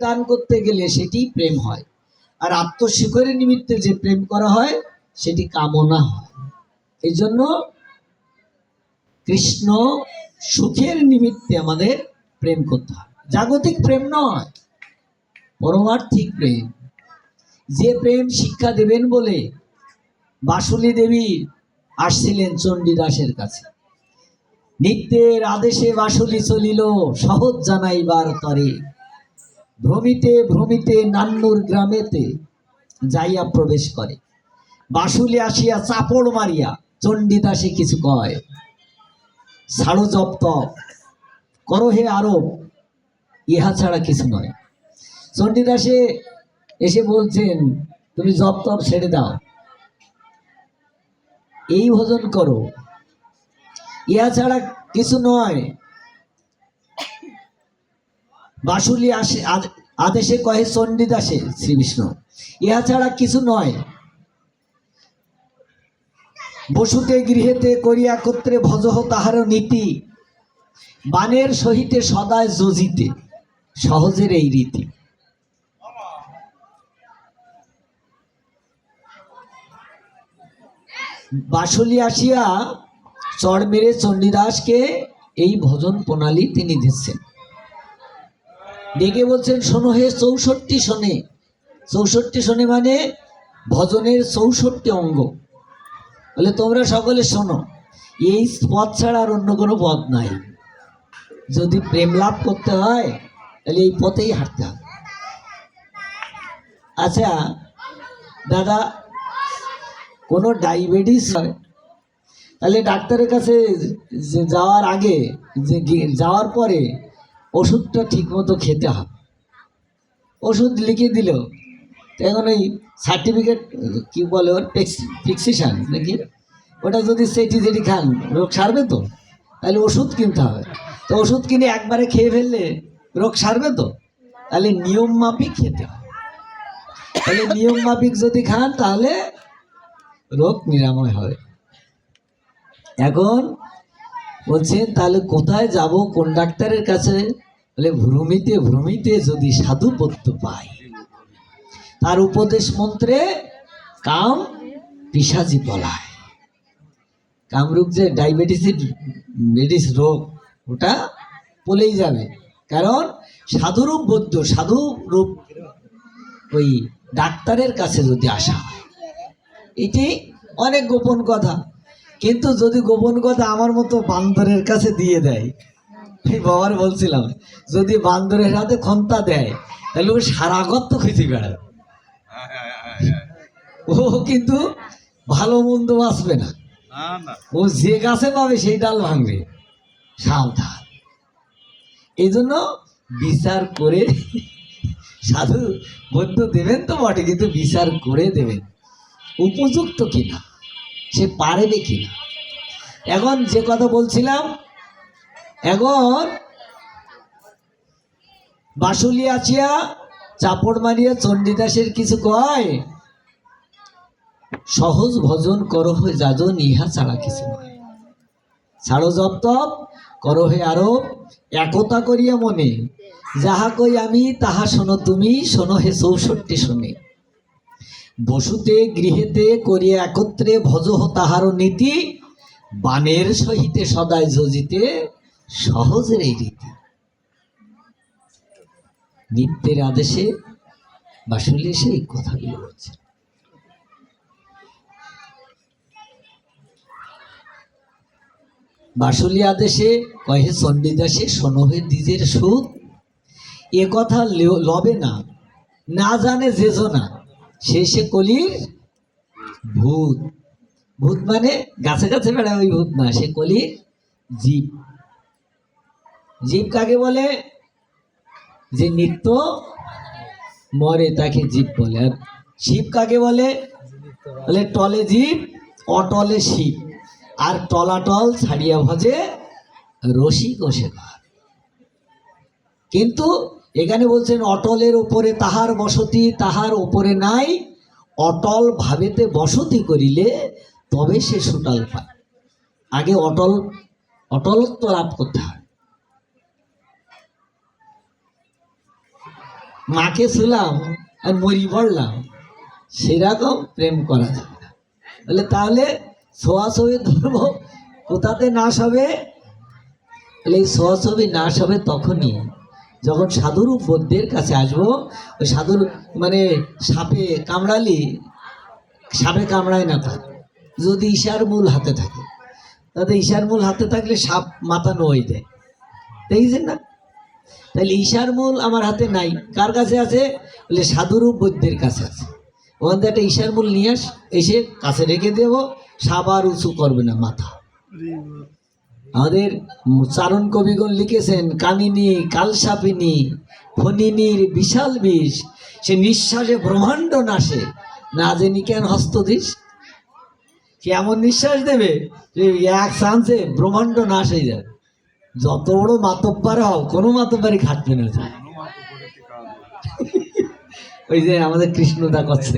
দান করতে গেলে সেটি প্রেম হয়। আর আত্মসুখের নিমিত্তে যে প্রেম করা হয়, সেটি কামনা হয়। এই জন্য কৃষ্ণ সুখের নিমিত্তে আমাদের প্রেম করতে হয়। জাগতিক প্রেম নয়, পরমার্থিক প্রেম। যে প্রেম শিক্ষা দেবেন বলে বাসুলি দেবী আসছিলেন চণ্ডীদাসের কাছে। নিত্যের আদেশে বাসুলি চলিল, সহজ জানাইবার তরে। ভ্রমিতে ভ্রমিতে নান্নুর গ্রামেতে যাইয়া প্রবেশ করে। বাসুলি আসিয়া চাপড় মারিয়া চণ্ডীদাসে কিছু কয়, ছাড়ো জপ তপ করো হে আরব ইহা ছাড়া কিছু নয়। চণ্ডীদাসে এসে বলছেন, তুমি জপ তপ ছেড়ে দাও, এই ভোজন করো। ইহা ছাড়া কিছু নয় বাসুলি আসে, আদ- আদেশে কহে চণ্ডীদাসে শ্রী বিষ্ণু ইহা ছাড়া কিছু নয়। বসুতে গৃহেতে করিয়া একত্রে ভজহ তাহার নীতি। বানের সহিতে সদায় যজিতে, সহজের এই রীতি। বাসুলি আসিয়া চড় মেরে চণ্ডীদাসকে এই ভজন প্রণালী তিনি দিচ্ছেন। ডেকে বলছেন, শোনো হে চৌষট্টি শোনে। চৌষট্টি শোনে মানে ভজনের চৌষট্টি অঙ্গ। বলে, তোমরা সকলে শোনো, এই পথ ছাড়া আর অন্য কোনো পথ নাই। যদি প্রেম লাভ করতে হয়, তাহলে এই পথেই হাঁটতে হবে। আচ্ছা দাদা, কোনো ডায়াবেটিস হয়? তাহলে ডাক্তারের কাছে যাওয়ার আগে, যে যাওয়ার পরে ওষুধটা ঠিকমতো খেতে হবে। ওষুধ লিখে দিল। এখন ওই সার্টিফিকেট কি বলে ওর ফিক্সিশন নাকি? ওটা যদি সেটি যেটি খান, রোগ সারবে তো? তাহলে ওষুধ কিনতে হবে। তো ওষুধ কিনে একবারে খেয়ে ফেললে রোগ সারবে তো? তাহলে নিয়ম মাফিক খেতে হবে। তাহলে নিয়ম মাফিক যদি খান, তাহলে রোগ নিরাময় হবে। এখন বলছেন তাহলে কোথায় যাব? কোন ডাক্তারের কাছে? বলে ভ্রমিতে ভ্রমিতে যদি সাধু পত্য পাই, তার উপদেশ মন্ত্রে কাম পিসাজি পলায়। কামরূপ যে ডায়াবেটিসের মেডিস রোগ, ওটা পলেই যাবে। কারণ সাধুরূপ বৌদ্ধ সাধু রূপ ওই ডাক্তারের কাছে যদি আসা হয়, এটি অনেক গোপন কথা। কিন্তু যদি গোপন কথা আমার মতো বান্দরের কাছে দিয়ে দেয় বাবার বলছিলাম, যদি বান্দরের হাতে খন্তা দেয়, তাহলে ও সারা গত্ত খুঁজে বেড়াবে। ও কিন্তু ভালো মন্দ বাঁচবে না। ও যে গাছে পাবে, সেই ডাল ভাঙবে। সাবধান। এই জন্য বিচার করে, সাধু বন্ধু দেবেন তো বটে, কিন্তু বিচার করে দেবেন। উপযুক্ত কিনা? সে পারবে কিনা? এখন যে কথা বলছিলাম এখন বাসুলি আছিয়া চাপড় মারিয়া চণ্ডীদাসের কিছু কয়? সহজ ভজন করহ যাজন ইহা ছাড়া কিছু নয়। ছাড়ো জপ তপ করহে আরও একতা করিয়া মনে। যাহা কই আমি, তাহা শোনো তুমি, শোনো হে চৌষট্টি শোনে। বসুতে, গৃহেতে করিয়া একত্রে ভজহ তাহার নীতি বানের সহিতে সদায় যজিতে সহজের এই রীতি নিত্যের আদেশে বাসুলি এসে এই কথাগুলো বলছে। বাসুলি আদেশে, কহে চণ্ডীদাসে সনহে দ্বিজের সুখ এ কথা লবে না। না জানে যেজনা সে সে কলির ভূত। ভূত মানে গাছে গাছে বেড়ায় ওই ভূত না, সে কলির জীব। জীব কাকে বলে? যে নিত্য মরে তাকে জীব বলে। আর শিব কাকে বলে? বলে টলে জীব, অটলে শিব। আর টলাটল ছাড়িয়া ভজে রসিক শেখর কিন্তু এখানে বলছেন, অটলের ওপরে তাহার বসতি, তাহার ওপরে নাই। অটল ভাবেতে বসতি করিলে তবে সে সুটাল পায়। আগে অটল, অটলত্ব লাভ করতে হয়। মাকে শুলাম আর মরি পড়লাম, সেরকম প্রেম করা যাবে বলে তাহলে ছোঁয়াছবি ধর্ম কোথাতে নাশ হবে? বলে এই ছোঁয়াছবি নাশ হবে তখনই, যখন সাধুর বৌদ্ধের কাছে আসব, ওই সাধুর মানে সাপে কামড়ালি, সাপে কামড়ায় না তার, যদি ঈশার মূল হাতে থাকে। তাতে ঈশার মূল হাতে থাকলে সাপ মাথা নোই দেয়। দেখছেন না? তাহলে ঈশার মূল আমার হাতে নাই। কার কাছে আছে? বলে সাধুরূপ বৈদ্যের কাছে আছে। ওখান থেকে একটা ঈশার মূল নিয়ে আস, এসে কাছে রেখে দেবো সাপ আর উঁচু করবে না মাথা। আমাদের চারণ কবিগণ লিখেছেন কামিনী কালসাপিনী, ফণিনীর বিশাল বিষ, সে নিঃশ্বাসে ব্রহ্মাণ্ড নাশে। না জেনি কেন হস্ত দিস? সে এমন নিঃশ্বাস দেবে যে এক চান্সে ব্রহ্মাণ্ড নাশ হয়ে যাবে। যত বড় মাতব্বার হও কোনো মাতব্বারই খাটবে না। ওই যে আমাদের কৃষ্ণদা করছে।